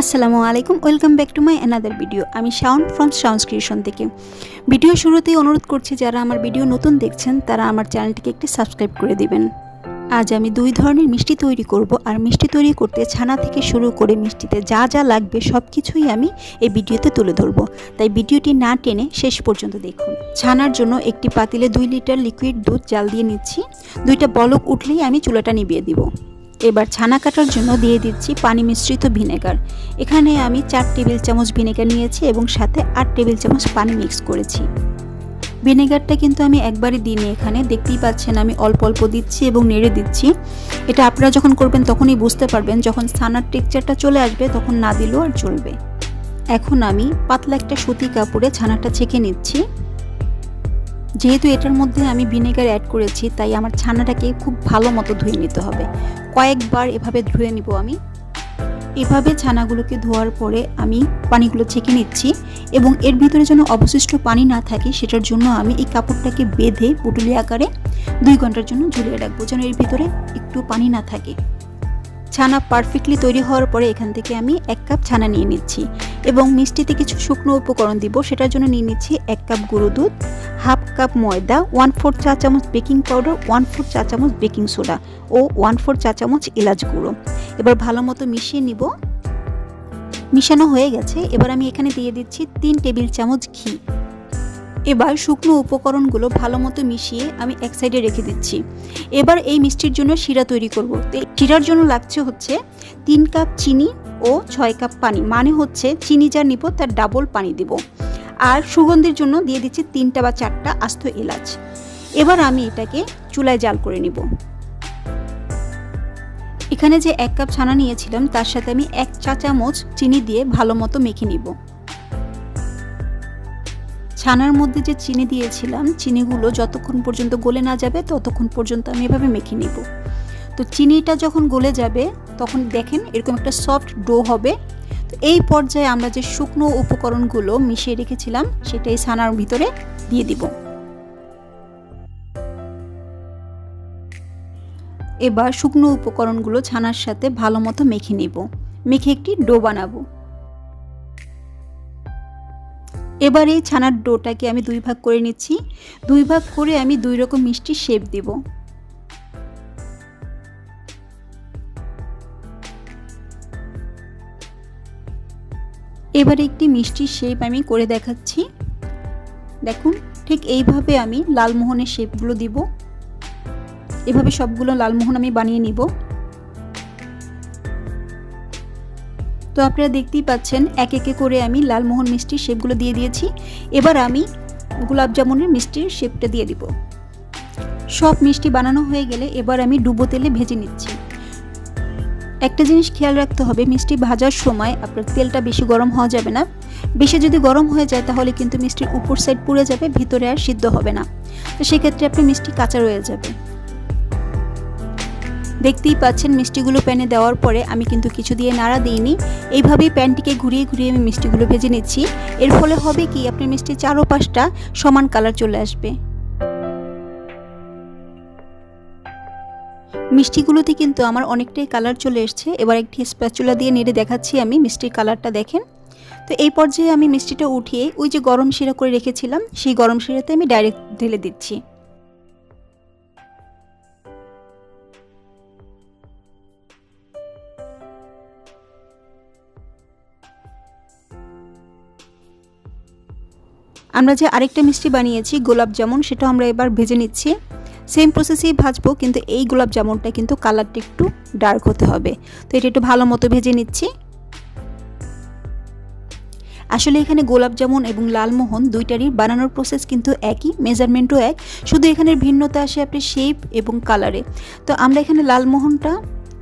আসসালামু আলাইকুম, welcome back to my another video. আমি শাওন ফ্রম শাউন্স ক্রিয়েশন থেকে। ভিডিও শুরুতেই অনুরোধ করছি, যারা আমার ভিডিও নতুন দেখছেন, তারা আমার চ্যানেলটিকে একটি সাবস্ক্রাইব করে দিবেন। আজ আমি দুই ধরনের মিষ্টি তৈরি করব, আর মিষ্টি তৈরি করতে ছানা থেকে শুরু করে মিষ্টিতে যা যা লাগবে সব কিছুই আমি এই ভিডিওতে তুলে ধরবো। তাই ভিডিওটি না টেনে শেষ পর্যন্ত দেখুন। ছানার জন্য একটি পাতিলে দুই লিটার লিকুইড দুধ জাল দিয়ে নিচ্ছি। দুইটা বলক উঠলেই আমি চুলাটা নিভিয়ে দিব। এবার ছানা কাটার জন্য দিয়ে দিচ্ছি পানি মিশ্রিত ভিনেগার। এখানে আমি চার টেবিল চামচ ভিনেগার নিয়েছি এবং সাথে আট টেবিল চামচ পানি মিক্স করেছি। ভিনেগারটা কিন্তু আমি একবারই দিইনি এখানে, দেখতেই পাচ্ছেন আমি অল্প অল্প দিচ্ছি এবং নেড়ে দিচ্ছি। এটা আপনারা যখন করবেন তখনই বুঝতে পারবেন যখন ছানার টেক্সচারটা চলে আসবে তখন না দিলেও আর চলবে। এখন আমি পাতলা একটা সুতি কাপড়ে ছানাটা ছেঁকে নিচ্ছি। যেহেতু এটার মধ্যে আমি ভিনেগার অ্যাড করেছি, তাই আমার ছানাটাকে খুব ভালো মতো ধুয়ে নিতে হবে। কয়েকবার এভাবে ধুয়ে নিব আমি। এভাবে ছানাগুলোকে ধোয়ার পরে আমি পানিগুলো ছেঁকে নিচ্ছি এবং এর ভিতরে যেন অবশিষ্ট পানি না থাকে, সেটার জন্য আমি এই কাপড়টাকে বেঁধে পুটুলি আকারে দুই ঘণ্টার জন্য ঝুলিয়ে রাখব, যেন এর ভিতরে একটু পানি না থাকে। ছানা পারফেক্টলি তৈরি হওয়ার পরে এখান থেকে আমি এক কাপ ছানা নিয়ে নিচ্ছি এবং মিষ্টিতে কিছু শুকনো উপকরণ দিব, সেটার জন্য নিয়ে নিচ্ছি এক কাপ গুঁড়ো দুধ হাফ কাপ ময়দা ওয়ান ফোর চা চামচ বেকিং পাউডার ওয়ান ফোর চা চামচ বেকিং সোডা ও ওয়ান ফোর চা চামচ এলাচ গুঁড়ো। এবার ভালো মতো মিশিয়ে নিব। মিশানো হয়ে গেছে। এবার আমি এখানে দিয়ে দিচ্ছি তিন টেবিল চামচ ঘি। এবার শুকনো উপকরণগুলো ভালো মতো মিশিয়ে আমি এক সাইডে রেখে দিচ্ছি। এবার এই মিষ্টির জন্য শিরা তৈরি করব। শিরার জন্য লাগছে হচ্ছে তিন কাপ চিনি ও ছয় কাপ পানি। মানে হচ্ছে চিনি যা নিব তার ডাবল পানি দিব। আর সুগন্ধির জন্য দিয়ে দিচ্ছি তিনটা বা চারটা আস্ত এলাচ। এবার আমি এটাকে চুলায় জাল করে নিব। এখানে যে এক কাপ ছানা নিয়েছিলাম, তার সাথে আমি এক চা চামচ চিনি দিয়ে ভালো মতো মেখে নিব। ছানার মধ্যে যে চিনি দিয়েছিলাম, চিনিগুলো যতক্ষণ পর্যন্ত গলে না যাবে, ততক্ষণ পর্যন্ত আমি এভাবে মেখে নিব। তো চিনিটা যখন গলে যাবে, তখন দেখেন এরকম একটা সফট ডো হবে এই পর্যায়ে আমরা যে শুকনো উপকরণগুলো মিশিয়ে রেখেছিলাম, সেটা এই ছানার ভিতরে দিয়ে দিব। এবার শুকনো উপকরণগুলো ছানার সাথে ভালো মতো মেখে নিব। মেখে একটি ডো বানাবো। এবার এই ছানার ডোটাকে আমি দুই ভাগ করে নিচ্ছি। দুই ভাগ করে আমি দুই রকম মিষ্টি শেপ দিব। এবার একটি মিষ্টি শেপ আমি করে দেখাচ্ছি। দেখুন, ঠিক এইভাবে আমি লালমোহনের শেপগুলো দিব। এভাবে সবগুলো লালমোহন আমি বানিয়ে নিব। তো আপনারা দেখতেই পাচ্ছেন, এক একে করে আমি লালমোহন মিষ্টির শেপগুলো দিয়ে দিয়েছি। এবার আমি গোলাপ জামুনের মিষ্টির শেপটা দিয়ে দিব। সব মিষ্টি বানানো হয়ে গেলে এবার আমি ডুবো তেলে ভেজে নিচ্ছি। একটা জিনিস খেয়াল রাখতে হবে, মিষ্টি ভাজার সময় আপনার তেলটা বেশি গরম হওয়া যাবে না। বেশি যদি গরম হয়ে যায় তাহলে কিন্তু মিষ্টির উপর সাইড পুড়ে যাবে, ভিতরে আর সিদ্ধ হবে না। তো সেক্ষেত্রে আপনি মিষ্টি কাঁচা রয়ে যাবে। দেখতেই পাচ্ছেন মিষ্টিগুলো প্যানে দেওয়ার পরে আমি কিন্তু কিছু দিয়ে নাড়া দিইনি। এইভাবেই প্যানটিকে ঘুরিয়ে ঘুরিয়ে আমি মিষ্টিগুলো ভেজে নিচ্ছি। এর ফলে হবে কি, আপনার মিষ্টির চারোপাশটা সমান কালার চলে আসবে। মিষ্টিগুলোতে কিন্তু আমার অনেকটাই কালার চলে এসছে। এবার একটি স্প্যাচুলা দিয়ে নেড়ে দেখাচ্ছি আমি মিষ্টির কালারটা দেখেন। তো এই পর্যায়ে আমি মিষ্টিটা উঠিয়ে ওই যে গরম শিরা করে রেখেছিলাম, সেই গরম শিরাতে আমি ডাইরেক্ট ঢেলে দিচ্ছি। আমরা যে আরেকটা মিষ্টি বানিয়েছি, গোলাপ জামুন, সেটা আমরা এবার ভেজে নিচ্ছি। সেম প্রসেসেই ভাজবো, কিন্তু এই গোলাপ জামুনটা কিন্তু কালারটা একটু ডার্ক হতে হবে। তো এটা একটু ভালো মতো ভেজে নিচ্ছি। আসলে এখানে গোলাপ জামুন এবং লালমোহন দুইটারই বানানোর প্রসেস কিন্তু একই মেজারমেন্টও এক। শুধু এখানের ভিন্নতা আসে আপনি শেপ এবং কালারে তো আমরা এখানে লালমোহনটা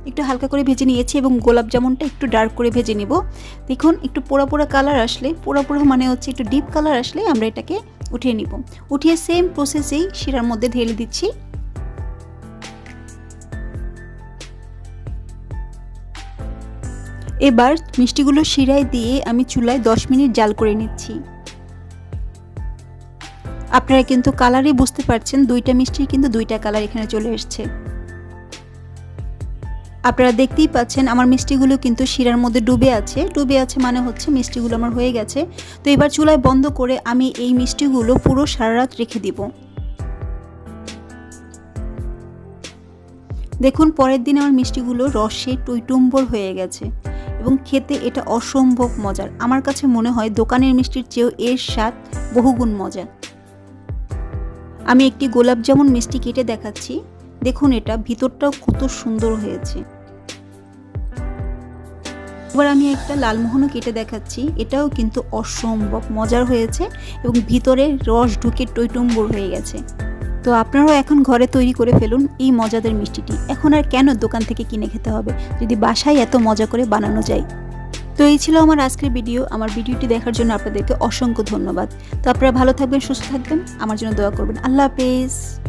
একটু হালকা করে ভেজে নিয়েছি এবং গোলাপ জামুনটা একটু ডার্ক করে ভেজে নিব। দেখুন, একটু পোড়া পোড়া কালার আসলে, পোড়া পোড়া মানে হচ্ছে একটু ডিপ কালার আসলে আমরা এটাকে উঠিয়ে নিব। উঠিয়ে সেম প্রসেসেই শিরার মধ্যে ঢেলে দিচ্ছি। এবার মিষ্টিগুলো শিরায় দিয়ে আমি চুলায় দশ মিনিট জাল করে নিচ্ছি। আপনারা কিন্তু কালারে বুঝতে পারছেন, দুইটা মিষ্টির কিন্তু দুইটা কালার এখানে চলে এসছে। আপনারা দেখতেই পাচ্ছেন আমার মিষ্টিগুলো কিন্তু শিরার মধ্যে ডুবে আছে। ডুবে আছে মানে হচ্ছে মিষ্টিগুলো আমার হয়ে গেছে। তো এবার চুলায় বন্ধ করে আমি এই মিষ্টিগুলো পুরো সারা রাত রেখে দিব। দেখুন, পরের দিন আমার মিষ্টিগুলো রসে টইটুম্বর হয়ে গেছে এবং খেতে এটা অসম্ভব মজার। আমার কাছে মনে হয় দোকানের মিষ্টির চেয়েও এর স্বাদ বহুগুণ মজা আমি একটি গোলাপ জামুন মিষ্টি কেটে দেখাচ্ছি। দেখুন এটা, ভিতরটাও কত সুন্দর হয়েছে। এবার আমি একটা লালমোহনও কেটে দেখাচ্ছি। এটাও কিন্তু অসম্ভব মজার হয়েছে এবং ভিতরে রস ঢুকে টইটুম্বর হয়ে গেছে। তো আপনারাও এখন ঘরে তৈরি করে ফেলুন এই মজাদার মিষ্টিটি। এখন আর কেন দোকান থেকে কিনে খেতে হবে? যদি বাসায় এত মজা করে বানানো যায়। তো এই ছিল আমার আজকের ভিডিও। আমার ভিডিওটি দেখার জন্য আপনাদেরকে অসংখ্য ধন্যবাদ। তো আপনারা ভালো থাকবেন, সুস্থ থাকবেন। আমার জন্য দোয়া করবেন। আল্লাহ হাফেজ।